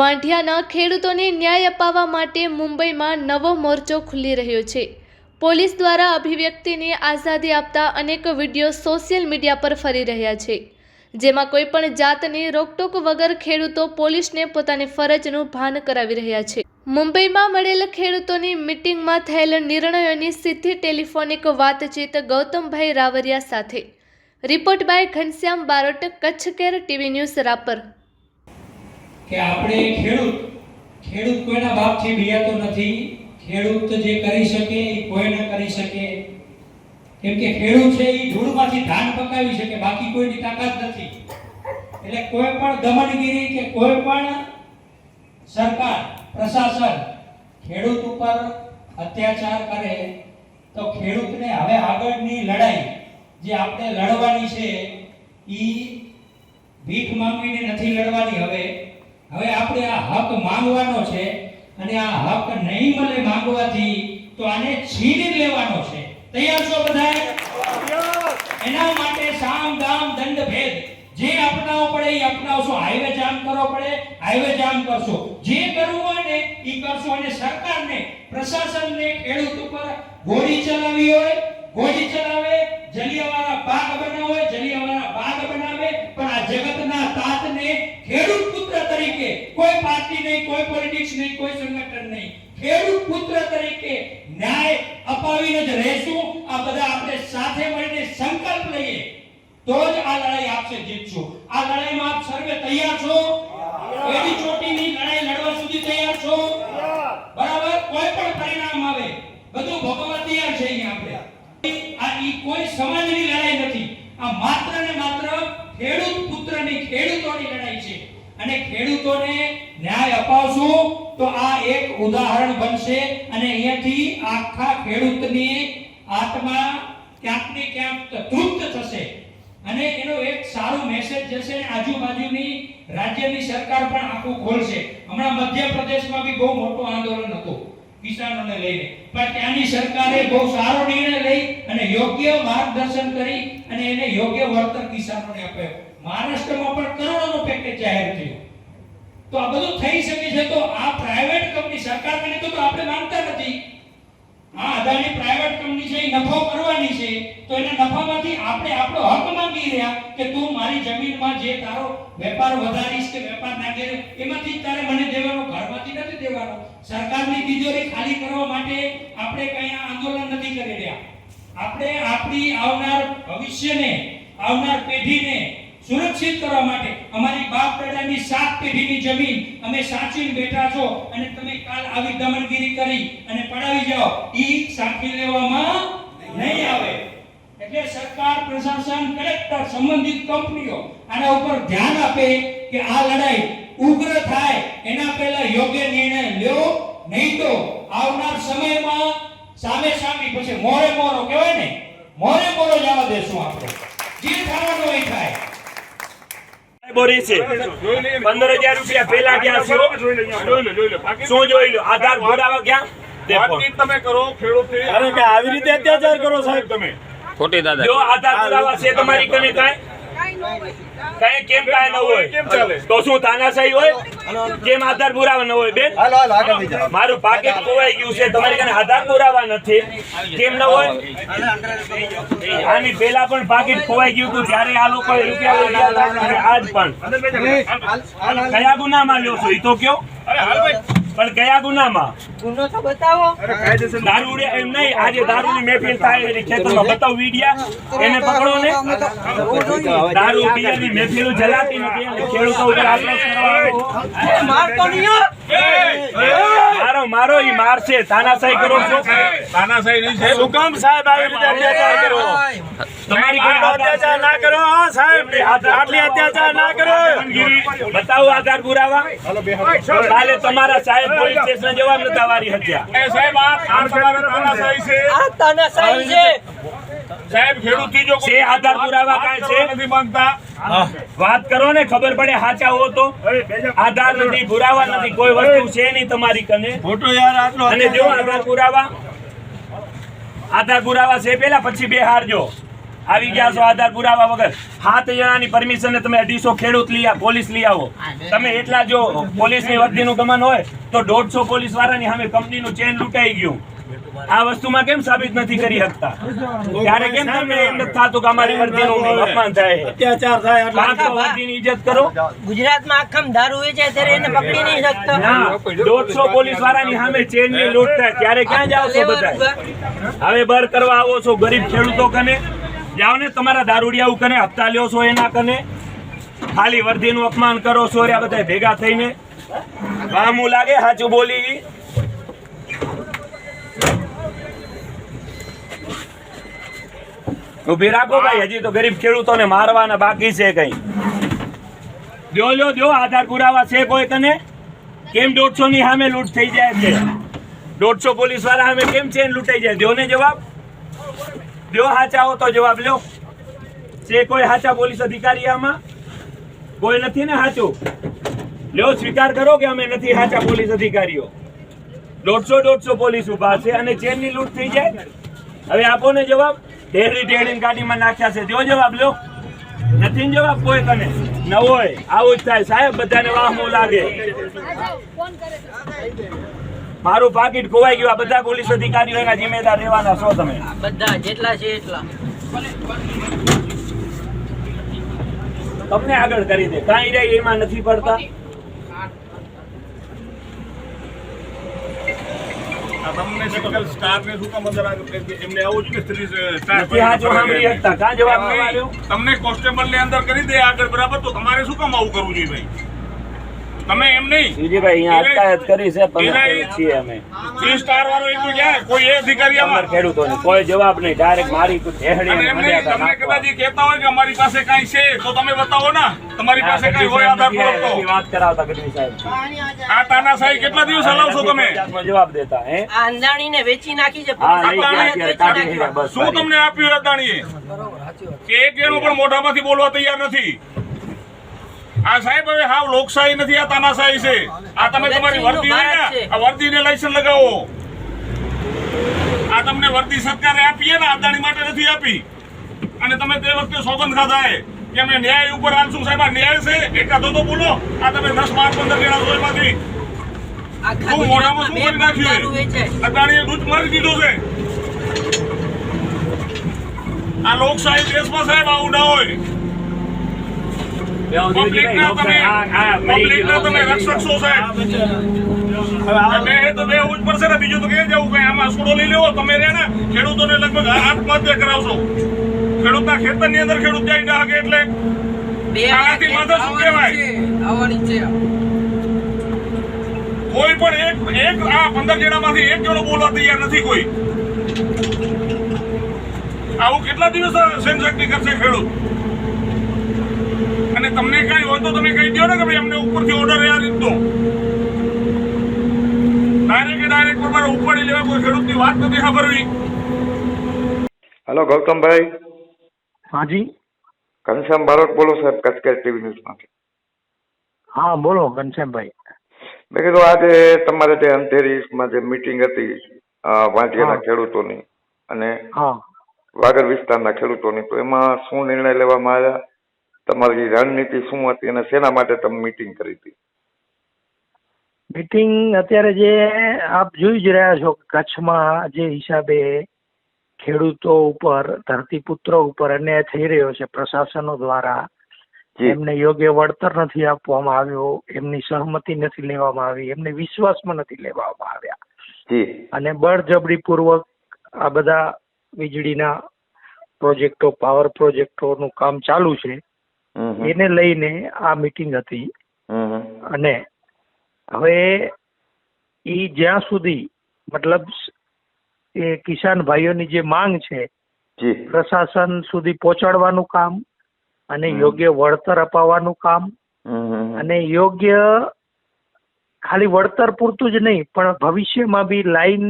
વાંઢિયાના ખેડૂતોને ન્યાય અપાવવા માટે મુંબઈમાં નવો મોરચો ખુલી રહ્યો છે. પોલીસ દ્વારા અભિવ્યક્તિને આઝાદી આપતા અનેક વીડિયો સોશિયલ મીડિયા પર ફરી રહ્યા છે. જેમાં કોઈ પણ જાતની રોકટોક વગર ખેડૂતો પોલીસને પોતાની ફરજનું ભાન કરાવી રહ્યા છે. મુંબઈમાં મળેલ ખેડૂતોની મિટિંગમાં થયેલ નિર્ણયોની સીધી ટેલિફોનિક વાતચીત ગૌતમભાઈ રાવરિયા સાથે. Report by Ghanshyam Barot Kutch care TV news Rapar. કે આપણે ખેડૂત ખેડૂત કોઈના બાપથી બિયાતો નથી, ખેડૂત જે કરી શકે એ કોઈ ન કરી શકે. કેમ કે ખેડૂત છે એ ધૂળમાંથી ધાન પકાવી શકે, બાકી કોઈની તાકાત નથી. એટલે કોઈ પણ દમનગીરી કે કોઈ પણ સરકાર, પ્રશાસન ખેડૂત ઉપર અત્યાચાર કરે, તો ખેડૂતને હવે આગળની લડાઈ જે આપણે લડવાની છે એ ભીખ માંગીને નથી લડવાની હવે. હવે આપણે આ હક માંગવાનો છે અને આ હક નહીં મળે માંગવાથી તો આને છીની લેવાનો છે. તૈયાર છો બધા એના માટે સામ, દામ, દંડ, ભેદ. જે અપનાવવો પડે એ અપનાવશો. હાઈવે જામ કરવો પડે, હાઈવે જામ કરશો. જે કરવું હોય ને એ કરશો. અને સરકારને, પ્રશાસનને ખેડૂત ઉપર ગોળી ચલાવી હોય, ગોળી ચલાવે જલિયાવાળા બાગ બનાવે જલિયાવાળા બાગ બનાવે. પણ આ જગતના તાતને ખેડૂત તરીકે કોઈ પાર્ટી નહીં કોઈ પોલિટિક્સ નહીં કોઈ સંગઠન નહીં. ખેડૂત પુત્ર તરીકે ન્યાય અપાવીને જ રહેશું. આ બધા આપણે સાથે મળીને સંકલ્પ લઈએ. તો જ આ લડાઈ આપશે જીતશું. આ લડાઈમાં આપ સર્વે તૈયાર છો? એની ચોટીની લડાઈ લડવા સુધી તૈયાર છો બરાબર કોઈ પણ પરિણામ આવે બધું ભોગવવા તૈયાર છે અહીંયા આપણે આ ઈ કોઈ સમાજની લડાઈ નથી આ માત્ર ને માત્ર ખેડૂત પુત્રની ખેડૂતોની લડાઈ છે અને ખેડૂતોને ન્યાય અપાવશું, તો આ એક ઉદાહરણ બનશે અને અહીંયાથી આખા ખેડૂતની આત્મા ક્યાંક ને ક્યાંક તૃપ્ત થશે. અને એનો એક સારો મેસેજ જશે આજુબાજુની રાજ્યની સરકાર પણ આખું ખોલશે. હમણાં મધ્યપ્રદેશમાં બી બહુ મોટું આંદોલન હતું, કિસાનોને લઈને. પણ ત્યાંની સરકારે બહુ સારો નિર્ણય લઈ અને યોગ્ય માર્ગદર્શન કરી અને એને યોગ્ય વળતર કિસાનોને આપ્યો. મહારાષ્ટ્રમાં પણ કરોડોનો પેકેજ જાહેર થયું. તો આ બધું થઈ શકે છે તો આ પ્રાઇવેટ કંપની સરકાર કરે તો આપણે માનતા નથી. આ અદાણી પ્રાઇવેટ કંપની છે, એ નફો કરવાની છે, તો એના નફામાંથી આપણે આપણો હક માંગી રહ્યા કે તું મારી જમીનમાં જે તારો વેપાર વધારીશ કે વેપાર ના કરે એમાંથી તારે મને દેવાનો, ઘરમાંથી નથી દેવાનો. સરકારની તિજોરી ખાલી કરવા માટે આપણે કઈ આંદોલન નથી કરી રહ્યા. આપણે આપણી આવનાર ભવિષ્યને, આવનાર પેઢીને સુરક્ષિત કરવા માટે અમારી બાપ દાદાની સાત પેઢીની જમીન અમે સાચીને બેઠા છો અને તમે કાલ આવી દમનગીરી કરી અને પડાવી જાઓ, ઈ સાચી લેવામાં નહીં આવે. એટલે સરકાર, પ્રશાસન, કલેક્ટર, સંબંધિત કંપનીઓ આના ઉપર ધ્યાન આપે કે આ લડાઈ ઉગ્ર થાય, એના પહેલા યોગ્ય નિર્ણય લ્યો, નહીં તો આવનાર સમયમાં સામે સામી, પછી મોરે મોરો કહેવાય ને, મોરે મોરો જવા દેશું આપણે. જે થવાનું હોય થાય. બોરી છે. પંદર હજાર રૂપિયા પેલા ગયા છો શું જોઈ લો? આધાર પુરાવા ગયા. તમે કરો ખેડૂત અરે કે આવી રીતે અત્યાચાર કરો સાહેબ તમે. ખોટી દાદા. જો આધાર પુરાવા છે તમારી કને કાંઈ? કાંઈ કેમ કાંઈ ન હોય. કેમ ચાલે? તો શું તાનાશાહી હોય? કેમ આધાર પુરાવા ન હોય? બેન? મારું પાકેટ ખોવાઈ ગયું છે. તમારી કને આધાર પુરાવા નથી. કેમ ન હોય? આની પહેલા પણ પાકેટ ખોવાઈ ગયું હતું. ત્યારે આ લોકો રૂપિયા લઈ ગયા હતા. આજ પણ. કયા ગુનામાં લ્યો છો? એ તો કયો? પણ કયા ગુનામાં? દારૂ રે- એમ નહીં આજે દારૂની મહેફિલ થાય એટલે ખેતરમાં બતાવ વીડિયા એને પકડો ને. દારૂ બિયરની મહેફિલો જલાતી નથી ખેડૂતો ઉપર આક્રોશ કરવાનો મારો મારો ઈ મારશે તાનાશાહી કરો છો? તાનાશાહી નહીં છે. શું કામ સાહેબ આવી રીતે અત્યાચાર કરો. તમારી કોઈ અત્યાચાર ના કરો સાહેબ. આટલી અત્યાચાર ના કરો. બતાવો આધાર પુરાવા. કાલે તમારા સાહેબ પોલીસ સ્ટેશન જવાબ નતા વારી હત્યા. એ સાહેબ આ આ તાનાશાહી છે. સાહેબ ખેડૂતથી જો છે આધાર પુરાવા કાય છે? નથી માંગતા. વાત કરો ને ખબર પડે સાચા હો તો. આધાર નથી પુરાવા નથી કોઈ વસ્તુ છે નહીં તમારી કને. ફોટો યાર આટલો અને જો આધાર પુરાવા આધાર પુરાવા છે પેલા પછી બે હારજો આવી ગયા છો આધાર પુરાવા વગર. સાત જણાની પરમિશન તમે અઢીસો ખેડૂત લઈ આવો પોલીસ લઈ આવો. તમે એટલા જો પોલીસની વર્દીનું ગમન હોય તો દોઢસો પોલીસ વાળાની સામે કંપનીનું ચેન લૂંટાઈ ગયું. આ વસ્તુમાં કેમ સાબિત નથી કરી શકતા? ત્યારે કેમ તમને એમ નથી થતું કે અમારી વર્દીનું અપમાન થાય? અત્યાચાર થાય એટલે વર્દીની ઇજ્જત કરો. ગુજરાતમાં આખમ દારૂ વેચે ત્યારે એને પકડી નહીં શકતા. દોઢસો પોલીસ વાળાની સામે ચેનની લૂંટ થાય ત્યારે ક્યાં જાવ છો બધા હવે બર કરવા આવો છો ગરીબ ખેડૂતો કને? જાઓ ને તમારા દારૂડિયા કને હપ્તા લ્યો છો એના કને? ખાલી વર્ધીનું અપમાન કરો છો આ બધા ભેગા થઈને. વામું લાગે સાચું બોલી. ઊભી રાખો ભાઈ હજી તો ગરીબ ખેડૂતોને મારવાના બાકી છે કઈ. દ્યો લ્યો જો આધાર પુરાવા છે કોઈ તને? કેમ દોઢસો ની સામે લૂંટ થઈ જાય છે? દોઢસો પોલીસવાળા સામે કેમ ચેન લૂંટાઈ જાય? દો ને જવાબ? દો હાચા હો તો જવાબ લ્યો છે કોઈ હાચા પોલીસ અધિકારી આમાં? કોઈ નથી ને હાચું? લ્યો સ્વીકાર કરો કે અમે નથી હાચા પોલીસ અધિકારીઓ. દોઢસો દોઢસો પોલીસ ઊભા છે અને ચેનની લૂંટ થઈ જાય? હવે આપો ને જવાબ? ઢેરી ઢેરીને ગાડીમાં નાખ્યા છે. દ્યો જવાબ લો. નથી જવાબ? કોઈ તને? ન હોય. આવું જ થાય. સાહેબ બધાને વાહમું લાગે. મારું પાકીટ ખોવાઈ ગયું. આ બધા પોલીસ અધિકારીઓ એના જિમ્મેદાર રહેવાના છો તમે. બધા જેટલા છે એટલા. તમને આગળ કરી દે. કાંઈ રે એમાં નથી પડતા. તમને સ્ટાર ને શું કામ અંદર એમને આવું જ કે સ્ત્રી સ્ટાર તમને કોન્સ્ટેબલની અંદર કરી દે આગળ બરાબર? તો તમારે શું કામ આવું કરવું જોઈએ ભાઈ? તમે એમ નહીં. વિજયભાઈ અહીંયા અટકાયત કરી છે પણ છીએ અમે. થ્રી સ્ટાર વાળો એટલું ક્યાં કોઈ એ અધિકારી અમાર. ખેડૂતોને કોઈ જવાબ નહીં. ડાયરેક્ટ મારી મર્યાદા તમને કદાચ કહેતા હોય કે અમારી પાસે કાંઈ છે તો તમે બતાવો ના. તમારી પાસે આ કાંઈ હોય આધાર પર તો. વાત કરાવતા ગઢવી સાહેબ. આ તાનાશાહી કેટલા દિવસ હલાવશો તમે? જવાબ દેતા હે? આ અંજાણીને વેચી નાખી છે શું તમને આપ્યું અદાણીએ? કે એક જણો પણ મોઢામાંથી બોલવા તૈયાર નથી. આ સાહેબ હવે હાવ લોકશાહી નથી આ તાનાશાહી છે. આ તમે તમારી વર્દી ને આ વર્દીને લાયસન્સ લગાવો. આ તમને વર્દી સરકારે આપી ને અદાણી માટે નથી આપી. અને તમે તે વખતે સોગંદ ખાધા એ કે અમે ન્યાય ઉપર આલશું સાહેબ આ ન્યાય છે? એકાદો તો બોલો. આ તમે દસ બાર પંદર જણા છો એમાંથી હું મોઢામાં શું કરી નાખ્યું અદાણીએ દૂધ મારી દીધું છે. આ લોકશાહી દેશમાં સાહેબ આવું ના હોય. પબ્લિકના તમે પબ્લિકના તમે રક્ષક છો સાહેબ તો બે હોવું જ પડશે ને બીજું તો કે જવું કઈ આમાં સુડો લઈ લેવો તમે રે ને ખેડૂતોને લગભગ આત્મહત્યા કરાવશો ખેડૂતના ખેતરની અંદર ખેડૂત જાય ના હકે એટલે આનાથી માથે શું કહેવાય? કોઈ પણ એક એક આ પંદર જણામાંથી એક જણો બોલવા તૈયાર નથી કોઈ. આવું કેટલા દિવસ સેનશક્તિ કરશે ખેડૂત? અને તમને કઈ હોય તો તમે કહી દો ને કે ભાઈ અમને ઉપરથી ઓર્ડર આ રીતનો ડાયરેક્ટ ડાયરેક્ટ પ્રમાણે ઉપાડી લેવા કોઈ ખેડૂતની વાત નથી સાંભળવી. હેલો ગૌતમભાઈ. હાજી. ઘનશ્યામ બારોટ બોલો સાહેબ કચકેર ટીવી ન્યૂઝમાંથી. હા બોલો ઘનશ્યામભાઈ. મેં કીધું આજે તમારે જે અંધેરીમાં જે મીટિંગ હતી અ, ખેડૂતોની અને હા. વાગડ વિસ્તારના ખેડૂતોની તો એમાં શું નિર્ણય લેવામાં આવ્યા? તમારી રણનીતિ શું હતી અને શેના માટે તમે મીટિંગ કરી હતી? મીટિંગ અત્યારે જે આપ જોઈ જ રહ્યા છો કચ્છમાં જે હિસાબે ખેડૂતો ઉપર ધરતીપુત્રો ઉપર અન્યાય થઈ રહ્યો છે પ્રશાસનો દ્વારા. એમને યોગ્ય વળતર નથી આપવામાં આવ્યો એમની સહમતિ નથી લેવામાં આવી એમને વિશ્વાસમાં નથી લેવામાં આવ્યા. અને બળજબરી પૂર્વક આ બધા વીજળીના પ્રોજેક્ટો પાવર પ્રોજેક્ટોનું કામ ચાલુ છે. એને લઈને આ મિટિંગ હતી. અને હવે એ જ્યાં સુધી મતલબ એ કિસાન ભાઈઓની જે માંગ છે પ્રશાસન સુધી પહોંચાડવાનું કામ અને યોગ્ય વળતર અપાવવાનું કામ. અને યોગ્ય ખાલી વળતર પૂરતું જ નહીં પણ ભવિષ્યમાં બી લાઈન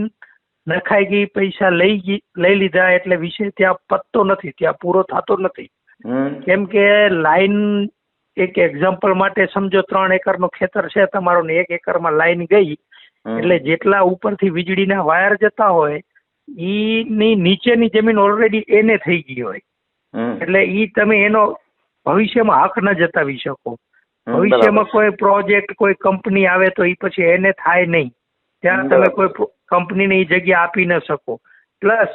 નખાઈ ગઈ પૈસા લઈ ગઈ લઈ લીધા એટલે વિષય ત્યાં પતતો નથી ત્યાં પૂરો થતો નથી. કેમ કે લાઈન એક એક્ઝામ્પલ માટે સમજો ત્રણ એકરનું ખેતર છે તમારું ને એક એકરમાં લાઈન ગઈ એટલે જેટલા ઉપરથી વીજળીના વાયર જતા હોય ઈની નીચેની જમીન ઓલરેડી એને થઈ ગઈ હોય. એટલે ઈ તમે એનો ભવિષ્યમાં હક ન જતાવી શકો. ભવિષ્યમાં કોઈ પ્રોજેક્ટ કોઈ કંપની આવે તો એ પછી એને થાય નહીં. ત્યાં તમે કોઈ કંપનીને એ જગ્યા આપી ન શકો. પ્લસ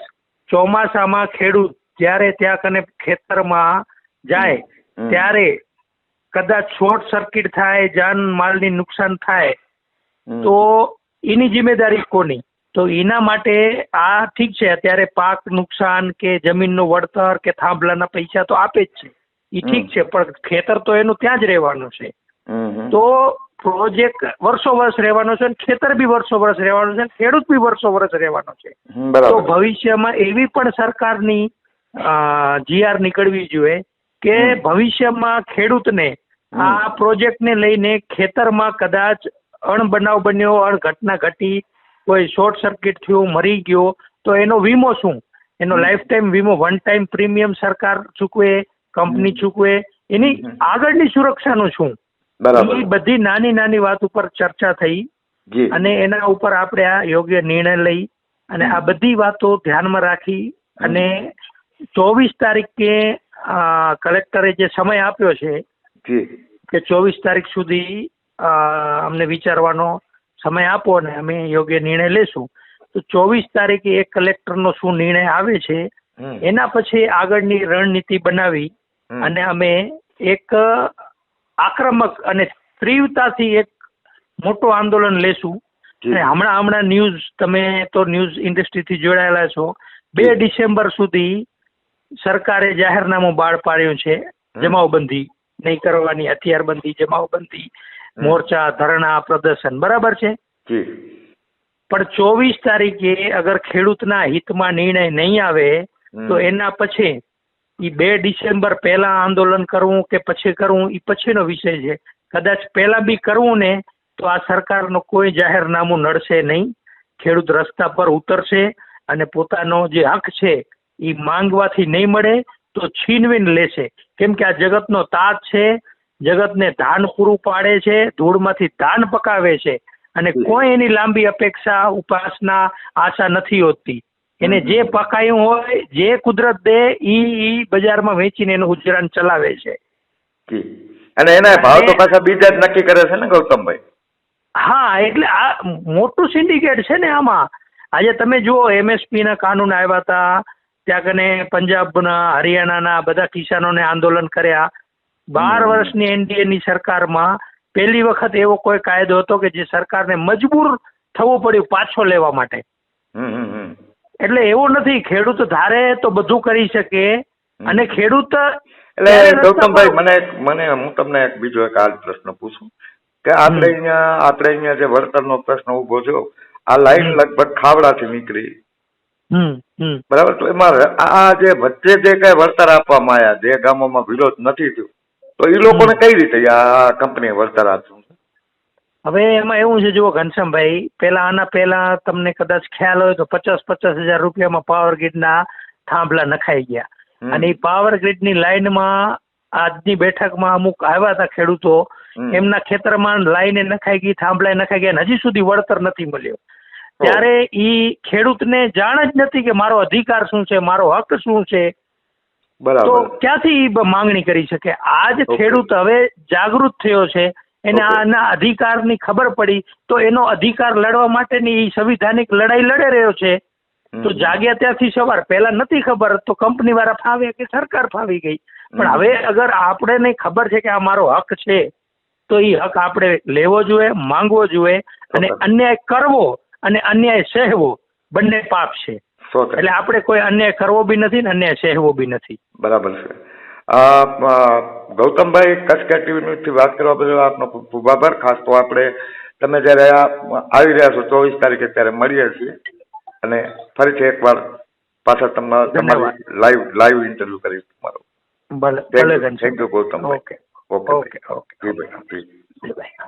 ચોમાસામાં ખેડૂત જ્યારે ત્યાં કને ખેતરમાં જાય ત્યારે કદાચ શોર્ટ સર્કિટ થાય જાન માલની નુકસાન થાય તો એની જિમ્મેદારી કોની? તો એના માટે આ ઠીક છે અત્યારે પાક નુકસાન કે જમીનનું વળતર કે થાંભલાના પૈસા તો આપે જ છે. એ ઠીક છે પણ ખેતર તો એનું ત્યાં જ રહેવાનું છે. તો પ્રોજેક્ટ વર્ષો વર્ષ રહેવાનો છે અને ખેતર બી વર્ષો વર્ષ રહેવાનું છે ખેડૂત બી વર્ષો વર્ષ રહેવાનો છે. તો ભવિષ્યમાં એવી પણ સરકારની જીઆર નીકળવી જોઈએ કે ભવિષ્યમાં ખેડૂતને. આ પ્રોજેક્ટને લઈને ખેતરમાં કદાચ અણબનાવ બન્યો અણઘટના ઘટી કોઈ શોર્ટ સર્કિટ થયું મરી ગયો તો એનો વીમો શું? એનો લાઈફ ટાઈમ વીમો વન ટાઈમ પ્રીમિયમ સરકાર ચૂકવે કંપની ચૂકવે એની. આગળની સુરક્ષાનું શું? બરાબર. એ બધી નાની નાની વાત ઉપર ચર્ચા થઈ અને એના ઉપર આપણે આ યોગ્ય નિર્ણય લઈ અને આ બધી વાતો ધ્યાનમાં રાખી અને ચોવીસ તારીખે કલેક્ટરે જે સમય આપ્યો છે કે ચોવીસ તારીખ સુધી અમને વિચારવાનો સમય આપો અને અમે યોગ્ય નિર્ણય લેશું. તો ચોવીસ તારીખે એક કલેક્ટરનો શું નિર્ણય આવે છે એના પછી આગળની રણનીતિ બનાવી અને અમે એક આક્રમક અને તીવ્રતાથી એક મોટું આંદોલન લેશું. અને હમણાં હમણાં ન્યૂઝ તમે તો ન્યૂઝ ઇન્ડસ્ટ્રીથી જોડાયેલા છો. બે ડિસેમ્બર સુધી સરકારે જાહેરનામું બહાર પાડ્યું છે જમાવબંધી નહીં કરવાની હથિયારબંધી જમાવબંધી મોરચા ધરણા પ્રદર્શન બરાબર છે? પણ ચોવીસ તારીખે અગર ખેડૂતના હિતમાં નિર્ણય નહીં આવે તો એના પછી ઈ બે ડિસેમ્બર પહેલા આંદોલન કરવું કે પછી કરવું એ પછીનો વિષય છે. કદાચ પહેલા બી કરવું ને તો આ સરકારનો કોઈ જાહેરનામું નડશે નહીં. ખેડૂત રસ્તા પર ઉતરશે અને પોતાનો જે હક છે એ માંગવાથી નહીં મળે તો છીનવીને લેશે. કેમ કે આ જગતનો તાત છે જગતને ધાન પૂરું પાડે છે ધૂળમાંથી ધાન પકાવે છે અને કોઈ એની લાંબી અપેક્ષા ઉપાસના આશા નથી હોતી. એને જે પકાયું હોય જે કુદરત દે ઈ ઈ બજારમાં વેચીને એનું ગુજરાન ચલાવે છે. અને એના ભાવ તો પાછા બીજા જ નક્કી કરે છે ને ગૌતમભાઈ? હા એટલે આ મોટું સિન્ડિકેટ છે ને આમાં. આજે તમે જુઓ એમએસપી ના કાનૂન આવ્યા હતા ત્યાં કને પંજાબના હરિયાણાના બધા કિસાનોને આંદોલન કર્યા. બાર. વર્ષની એનડીએ ની સરકારમાં પહેલી વખત એવો કોઈ કાયદો હતો કે જે સરકારને મજબૂર થવું પડ્યું પાછો લેવા માટે. એટલે એવું નથી ખેડૂત ધારે તો બધું કરી શકે અને ખેડૂત એટલે ગૌતમભાઈ મને મને હું તમને એક બીજો એક આ પ્રશ્ન પૂછું. કે આપણે અહીંયા આપણે અહીંયા જે વળતરનો પ્રશ્ન ઊભો થયો આ લાઈન લગભગ ખાવડાથી નીકળી. હમ હમ. બરાબર? તો એમાં આ જે વચ્ચે જે કઈ વળતર આપવામાં આવ્યા જે ગામોમાં વિરોધ નથી થયો તો એ લોકોને કઈ રીતે આ કંપની વળતર આપશું હવે એમાં એવું છે જુઓ ઘનશ્યામભાઈ પેલા આના પેલા તમને કદાચ ખ્યાલ હોય તો પચાસ પચાસ હજાર રૂપિયામાં પાવર ગ્રીડના થાંભલા નખાઈ ગયા. અને એ પાવર ગ્રીડની લાઇનમાં આજની બેઠકમાં અમુક આવ્યા હતા ખેડૂતો એમના ખેતરમાં લાઈને નખાઈ ગઈ થાંભલાએ નખાઈ ગયા હજી સુધી વળતર નથી મળ્યો. ત્યારે ઈ ખેડૂતને જાણ જ નથી કે મારો અધિકાર શું છે મારો હક શું છે. તો ક્યાંથી માંગણી કરી શકે? આજ. ખેડૂત હવે જાગૃત થયો છે એને આના અધિકારની ખબર પડી તો એનો અધિકાર લડવા માટેની સંવિધાનિક લડાઈ લડે રહ્યો છે. તો જાગ્યા ત્યાંથી સવાર. પહેલા નથી ખબર તો કંપની વાળા ફાવે કે સરકાર ફાવી ગઈ? પણ હવે અગર આપણને ખબર છે કે આ મારો હક છે તો એ હક આપણે લેવો જોઈએ માંગવો જોઈએ અને. અન્યાય કરવો અને અન્યાય સહેવો બંને પાપ છે. એટલે આપણે કોઈ અન્યાય કરવો બી નથી ને અન્યાય સહેવો બી નથી. બરાબર છે. ગૌતમભાઈ કચ્છ કેટીવીથી વાત કરવા બદલ આપનો ખૂબ ખૂબ આભાર. ખાસ તો આપણે તમે જ્યારે આવી રહ્યા છો ચોવીસ તારીખે ત્યારે મળીએ છીએ. અને ફરીથી એકવાર પાછા તમને ધન્યવાદ. તમારી લાઈવ લાઈવ ઇન્ટરવ્યુ કરીશ તમારો. ભલે ભલે you. Ghanshyam. Gautambhai. Okay okay. Okay okay જી ભાઈ. બાય